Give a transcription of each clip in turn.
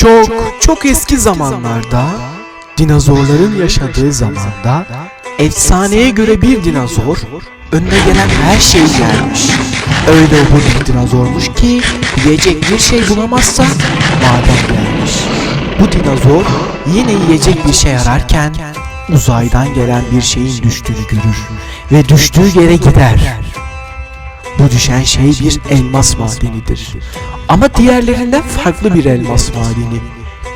Çok çok eski zamanlarda dinozorların yaşadığı zamanda efsaneye göre bir dinozor önüne gelen her şeyi yermiş. Öyle obur bir dinozormuş ki yiyecek bir şey bulamazsa maden yermiş. Bu dinozor yine yiyecek bir şey ararken uzaydan gelen bir şeyin düştüğünü görür ve düştüğü yere gider. Bu düşen şey bir elmas madenidir. Ama diğerlerinden farklı bir elmas madeni.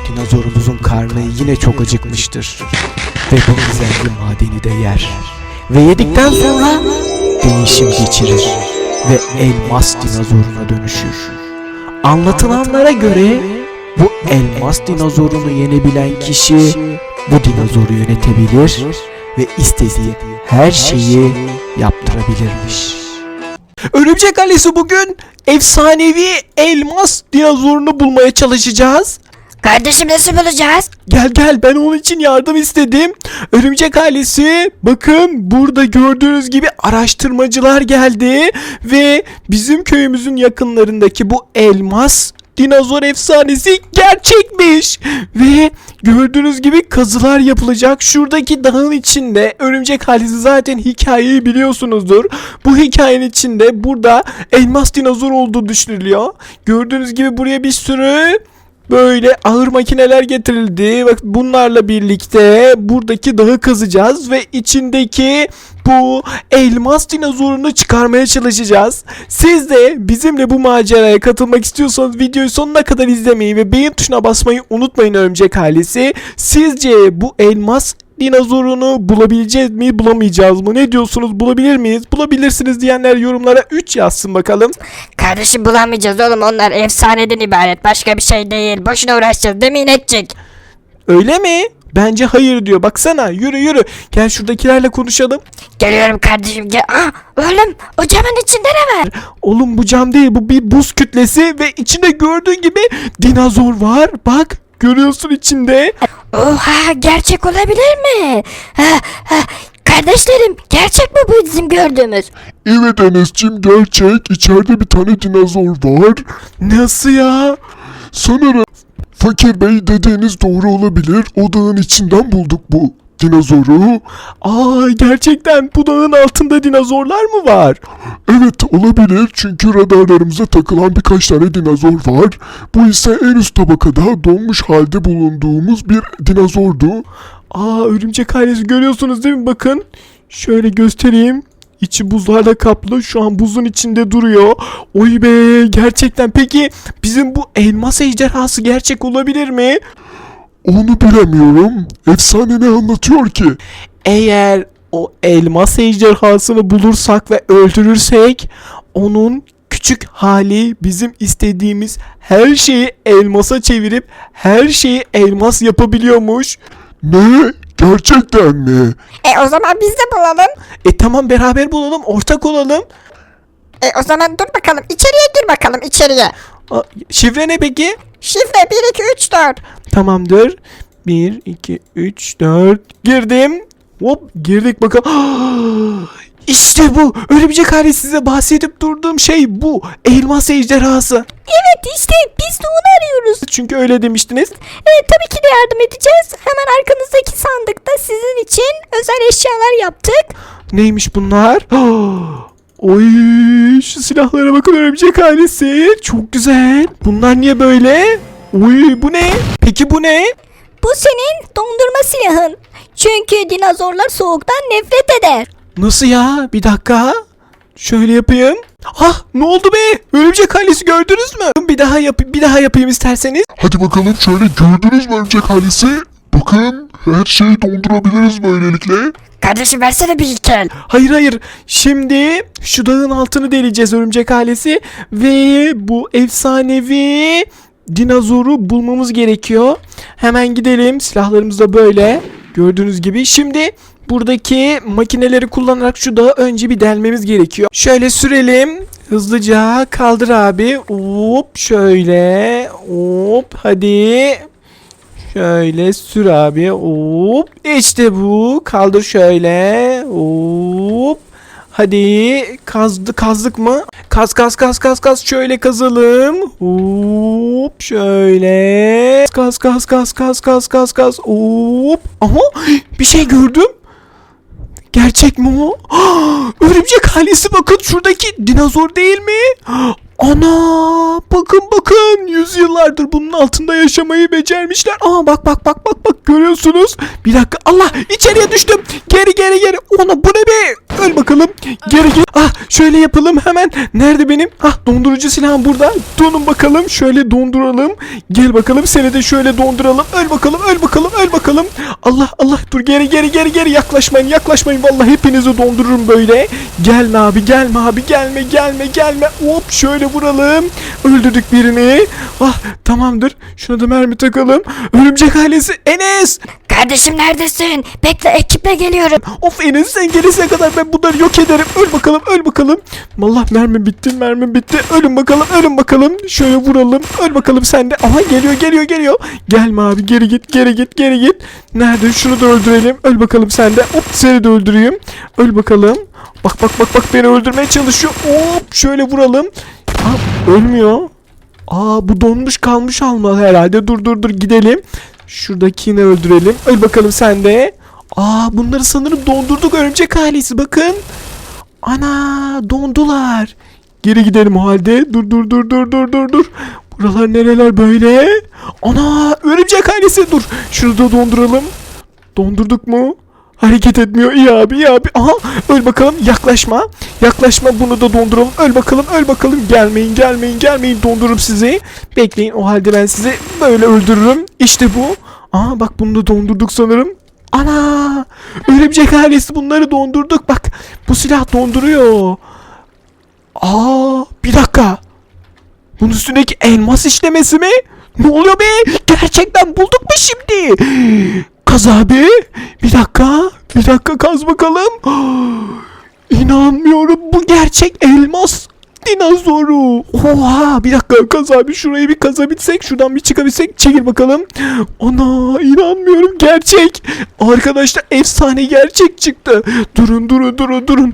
Dinozorumuzun karnı yine çok acıkmıştır. Ve bu gizemli madeni de yer. Ve yedikten sonra değişim geçirir. Ve elmas dinozoruna dönüşür. Anlatılanlara göre bu elmas dinozorunu yenebilen kişi bu dinozoru yönetebilir ve istediği her şeyi yaptırabilirmiş. Örümcek ailesi bugün efsanevi elmas dinozorunu bulmaya çalışacağız. Kardeşim nasıl bulacağız? Gel gel ben onun için yardım istedim. Örümcek ailesi bakın burada gördüğünüz gibi araştırmacılar geldi ve bizim köyümüzün yakınlarındaki bu elmas dinozor efsanesi gerçekmiş. Ve gördüğünüz gibi kazılar yapılacak. Şuradaki dağın içinde örümcek ailesi zaten hikayeyi biliyorsunuzdur. Bu hikayenin içinde burada elmas dinozor olduğu düşünülüyor. Gördüğünüz gibi buraya bir sürü Böyle ağır makineler getirildi. Bak bunlarla birlikte buradaki dağı kazacağız ve içindeki bu elmas dinozorunu çıkarmaya çalışacağız. Siz de bizimle bu maceraya katılmak istiyorsanız videoyu sonuna kadar izlemeyi ve beğen tuşuna basmayı unutmayın örümcek ailesi. Sizce bu elmas dinozorunu bulabileceğiz mi bulamayacağız mı? Ne diyorsunuz bulabilir miyiz? Bulabilirsiniz diyenler yorumlara 3 yazsın bakalım. Kardeşim bulamayacağız oğlum onlar efsaneden ibaret başka bir şey değil. Boşuna uğraşacağız değil mi inekçik? Öyle mi? Bence hayır diyor. Baksana yürü yürü. Gel şuradakilerle konuşalım. Geliyorum kardeşim gel. Aa oğlum o camın içinde ne var? Oğlum bu cam değil bu bir buz kütlesi ve içinde gördüğün gibi dinozor var. Bak görüyorsun içinde. Oha gerçek olabilir mi? Ha, ha. Kardeşlerim gerçek mi bu bizim gördüğümüz? Evet Enes'cim gerçek. İçeride bir tane dinozor var. Nasıl ya? Sanırım Fakir Bey dediğiniz doğru olabilir. O dağın içinden bulduk bu dinozoru. Aa gerçekten bu dağın altında dinozorlar mı var? Evet olabilir çünkü radarlarımıza takılan birkaç tane dinozor var. Bu ise en üst tabakada donmuş halde bulunduğumuz bir dinozordu. Aa örümcek ailesi görüyorsunuz değil mi? Bakın şöyle göstereyim. İçi buzlarla kaplı. Şu an buzun içinde duruyor. Oy be gerçekten. Peki bizim bu elmas ejderhası gerçek olabilir mi? Onu bilemiyorum. Efsane ne anlatıyor ki? Eğer o elmas ejderhasını bulursak ve öldürürsek onun küçük hali bizim istediğimiz her şeyi elmasa çevirip her şeyi elmas yapabiliyormuş. Ne? Gerçekten mi? E o zaman biz de bulalım. E tamam beraber bulalım, ortak olalım. E o zaman dur bakalım içeriye gir bakalım içeriye. Aa, şifre ne peki? Şifre 1 2 3 4. Tamamdır. 1, 2, 3, 4. Girdim. Hop girdik bakalım. İşte bu. Örümcek ailesi size bahsedip durduğum şey bu. Elmas ejderhası. Evet işte biz de onu arıyoruz. Çünkü öyle demiştiniz. Evet tabii ki de yardım edeceğiz. Hemen arkanızdaki sandıkta sizin için özel eşyalar yaptık. Neymiş bunlar? Oy şu silahlara bakın örümcek ailesi. Çok güzel. Bunlar niye böyle? Oy bu ne? Peki bu ne? Bu senin dondurma silahın. Çünkü dinozorlar soğuktan nefret eder. Nasıl ya? Bir dakika. Şöyle yapayım. Ah ne oldu be? Örümcek ailesi gördünüz mü? Bir daha yap bir daha yapayım isterseniz. Hadi bakalım şöyle gördünüz mü örümcek ailesi? Bakın her şeyi dondurabiliriz böylelikle. Kardeşim versene bir iken. Hayır hayır. Şimdi şu dağın altını deleceğiz örümcek ailesi ve bu efsanevi dinozoru bulmamız gerekiyor. Hemen gidelim. Silahlarımız da böyle. Gördüğünüz gibi. Şimdi buradaki makineleri kullanarak şu dağı önce bir delmemiz gerekiyor. Şöyle sürelim. Hızlıca kaldır abi. Hop şöyle. Hop hadi. Şöyle sür abi. Hop. İşte bu. Kaldır şöyle. Hop. Hadi kazdı kazdık mı? Kaz kaz kaz kaz kaz şöyle kazalım. Hop şöyle. gaz gaz gaz gaz gaz gaz gaz. Hop. Aha bir şey gördüm. Gerçek mi o? Örümcek ailesi bakın şuradaki dinozor değil mi? Ana bakın bakın yüzyıllardır bunun altında yaşamayı becermişler. Aa bak bak bak bak bak görüyorsunuz. Bir dakika Allah içeriye düştüm. Geri geri geri. Ona bu ne be? Öl bakalım. Geri geri. Ah şöyle yapalım hemen. Nerede benim? Ah dondurucu silahım burada. Donun bakalım. Şöyle donduralım. Gel bakalım seni de şöyle donduralım. Öl bakalım öl bakalım öl bakalım. Allah Allah dur geri geri geri geri yaklaşmayın yaklaşmayın. Vallahi hepinizi dondururum böyle. Gelme abi gelme abi gelme gelme gelme. Hop şöyle vuralım. Öldürdük birini. Ah tamamdır. Şuna da mermi takalım. Örümcek ailesi Enes. Kardeşim neredesin? Bekle ekiple geliyorum. Of Enes sen gelesine kadar ben bunları yok ederim. Öl bakalım öl bakalım. Allah mermi bitti mermi bitti. Ölün bakalım ölün bakalım. Şöyle vuralım. Öl bakalım sen de. Aha geliyor geliyor geliyor. Gelme abi geri git geri git geri git. Nerede şunu da öldürelim. Öl bakalım sen de. Hop seni de öldüreyim. Öl bakalım. Bak bak bak bak beni öldürmeye çalışıyor. Hop şöyle vuralım. Aa, ölmüyor. Aa bu donmuş kalmış almalı herhalde. Dur dur dur gidelim. Şuradakini öldürelim. Öl bakalım sen de. Aa bunları sanırım dondurduk örümcek ailesi bakın. Ana dondular. Geri gidelim o halde. Dur dur dur dur dur dur dur. Buralar nereler böyle? Ana örümcek ailesi dur. Şunu da donduralım. Dondurduk mu? Hareket etmiyor. İyi abi iyi abi. Aha öl bakalım yaklaşma. Yaklaşma bunu da donduralım. Öl bakalım öl bakalım. Gelmeyin gelmeyin gelmeyin dondururum sizi. Bekleyin o halde ben sizi böyle öldürürüm. İşte bu. Aa bak bunu da dondurduk sanırım. Ana! Örümcek ailesi bunları dondurduk. Bak bu silah donduruyor. Aa bir dakika. Bunun üstündeki elmas işlemesi mi? Ne oluyor be? Gerçekten bulduk mu şimdi? Kaz abi. Bir dakika. Bir dakika kaz bakalım. İnanmıyorum. Bu gerçek elmas dinozoru. Oha bir dakika kaz abi şurayı bir kazabilsek şuradan bir çıkabilsek çekil bakalım. Ana inanmıyorum gerçek. Arkadaşlar efsane gerçek çıktı. Durun durun durun durun.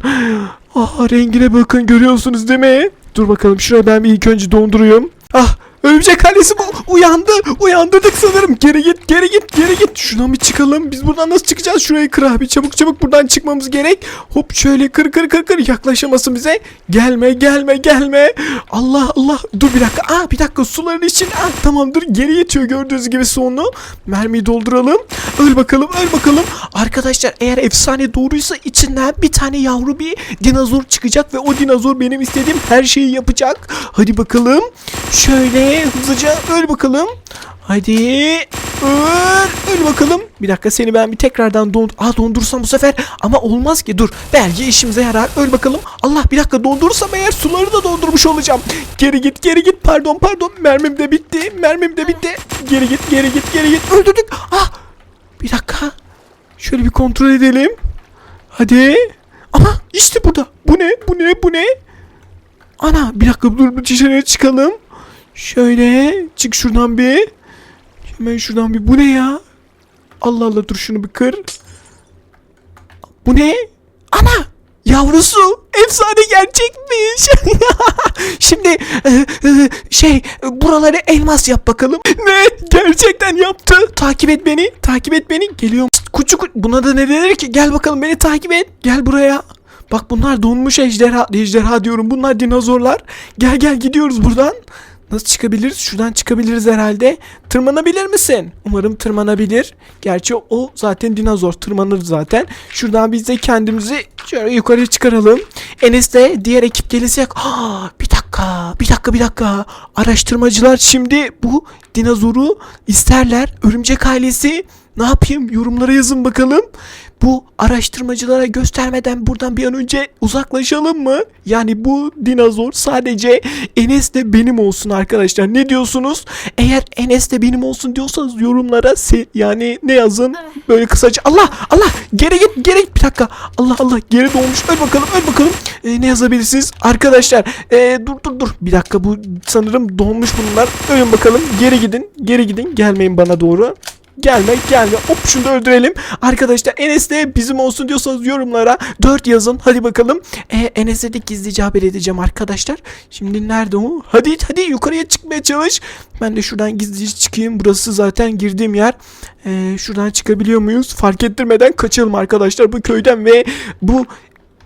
Ah rengine bakın görüyorsunuz değil mi? Dur bakalım şuraya ben bir ilk önce donduruyorum. Ah Örümcek ailesi bu. Uyandı. Uyandırdık sanırım. Geri git geri git geri git. Şuradan bir çıkalım. Biz buradan nasıl çıkacağız? Şurayı kır abi. Çabuk çabuk buradan çıkmamız gerek. Hop şöyle kır kır kır kır. Yaklaşamasın bize. Gelme gelme gelme. Allah Allah. Dur bir dakika. Aa bir dakika. Suların için ah tamamdır. Geri yetiyor gördüğünüz gibi sonunu. Mermiyi dolduralım. Öl bakalım öl bakalım. Arkadaşlar eğer efsane doğruysa içinden bir tane yavru bir dinozor çıkacak ve o dinozor benim istediğim her şeyi yapacak. Hadi bakalım şöyle hızlıca öl bakalım Hadi öl, öl bakalım. Bir dakika seni ben bir tekrardan dond... Aa dondursam bu sefer ama olmaz ki dur. Belki işimize yarar. Öl bakalım. Allah bir dakika dondurursam eğer suları da dondurmuş olacağım. Geri git geri git pardon pardon. Mermim de bitti. Mermim de bitti. Geri git geri git geri git. Öldürdük. Ah bir dakika. Şöyle bir kontrol edelim. Hadi. Ama işte burada. Bu ne? Bu ne? Bu ne? Ana bir dakika dur bir dışarıya çıkalım. Şöyle çık şuradan bir. Hemen şuradan bir bu ne ya? Allah Allah dur şunu bir kır. Bu ne? Ana yavrusu efsane gerçekmiş. Şimdi e, e, şey buraları elmas yap bakalım. Ne? Gerçekten yaptı. Takip et beni. Takip et beni. Geliyorum. Ku- buna da ne denir ki? Gel bakalım beni takip et. Gel buraya. Bak bunlar donmuş ejderha, ejderha diyorum. Bunlar dinozorlar. Gel gel gidiyoruz buradan. Nasıl çıkabiliriz? Şuradan çıkabiliriz herhalde. Tırmanabilir misin? Umarım tırmanabilir. Gerçi o zaten dinozor tırmanır zaten. Şuradan biz de kendimizi şöyle yukarı çıkaralım. Enes de diğer ekip gelecek. Aa, bir dakika, bir dakika, bir dakika. Araştırmacılar şimdi bu dinozoru isterler. Örümcek ailesi ne yapayım? Yorumlara yazın bakalım. Bu araştırmacılara göstermeden buradan bir an önce uzaklaşalım mı? Yani bu dinozor sadece Enes de benim olsun arkadaşlar. Ne diyorsunuz? Eğer Enes de benim olsun diyorsanız yorumlara se- yani ne yazın? Böyle kısaca Allah Allah geri git geri git bir dakika. Allah Allah geri doğmuş. Öl bakalım öl bakalım. Ee, ne yazabilirsiniz? Arkadaşlar ee, dur dur dur. Bir dakika bu sanırım donmuş bunlar. Ölün bakalım. Geri gidin. Geri gidin. Gelmeyin bana doğru. Gelme gelme. Hop şunu da öldürelim. Arkadaşlar Enes de bizim olsun diyorsanız yorumlara 4 yazın. Hadi bakalım. E, Enes'e de gizlice haber edeceğim arkadaşlar. Şimdi nerede o? Hadi hadi yukarıya çıkmaya çalış. Ben de şuradan gizlice çıkayım. Burası zaten girdiğim yer. E, şuradan çıkabiliyor muyuz? Fark ettirmeden kaçalım arkadaşlar bu köyden ve bu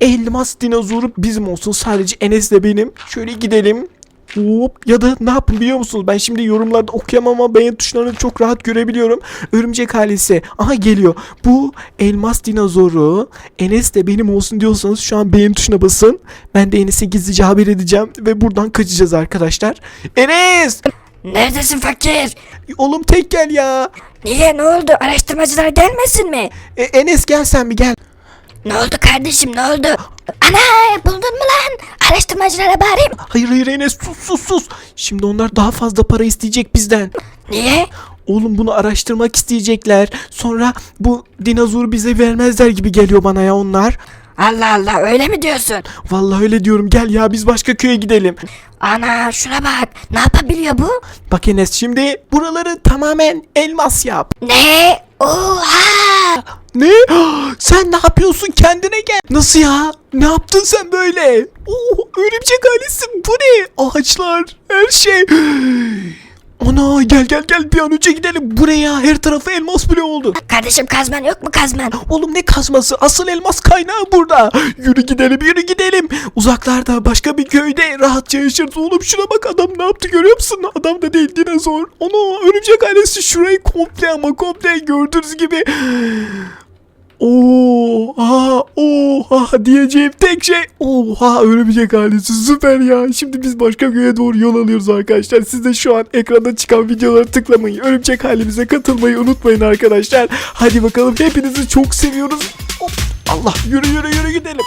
elmas dinozoru bizim olsun. Sadece Enes de benim. Şöyle gidelim. Hop ya da ne yapın biliyor musunuz? Ben şimdi yorumlarda okuyamam ama beğen tuşlarını çok rahat görebiliyorum. Örümcek ailesi. Aha geliyor. Bu elmas dinozoru Enes de benim olsun diyorsanız şu an beğen tuşuna basın. Ben de Enes'e gizlice haber edeceğim ve buradan kaçacağız arkadaşlar. Enes! Neredesin fakir? Oğlum tek gel ya. Niye ne oldu? Araştırmacılar gelmesin mi? E, Enes gel sen bir gel. Ne oldu kardeşim ne oldu? Ana buldun mu lan? Araştırmacılara bağırayım. Hayır hayır Enes sus sus sus. Şimdi onlar daha fazla para isteyecek bizden. Niye? Oğlum bunu araştırmak isteyecekler. Sonra bu dinozoru bize vermezler gibi geliyor bana ya onlar. Allah Allah öyle mi diyorsun? Vallahi öyle diyorum. Gel ya biz başka köye gidelim. Ana şuna bak. Ne yapabiliyor bu? Bak Enes şimdi buraları tamamen elmas yap. Ne? Oha! Ne? Sen ne yapıyorsun? Kendine gel. Nasıl ya? Ne yaptın sen böyle? Oo, örümcek ailesi bu ne? Ağaçlar, her şey. Ana gel gel gel bir an önce gidelim. Buraya her tarafı elmas bile oldu. Kardeşim kazman yok mu kazman? Oğlum ne kazması? Asıl elmas kaynağı burada. Yürü gidelim, yürü gidelim. Uzaklarda başka bir köyde rahatça yaşarız. Oğlum şuna bak adam ne yaptı görüyor musun? Adam da değil dinozor. Ana örümcek ailesi şurayı komple ama komple gördüğünüz gibi. Oha oha diyeceğim tek şey oha örümcek ailesi süper ya. Şimdi biz başka köye doğru yol alıyoruz arkadaşlar. Siz de şu an ekranda çıkan videoları tıklamayı örümcek halimize katılmayı unutmayın arkadaşlar. Hadi bakalım hepinizi çok seviyoruz. Allah yürü yürü yürü gidelim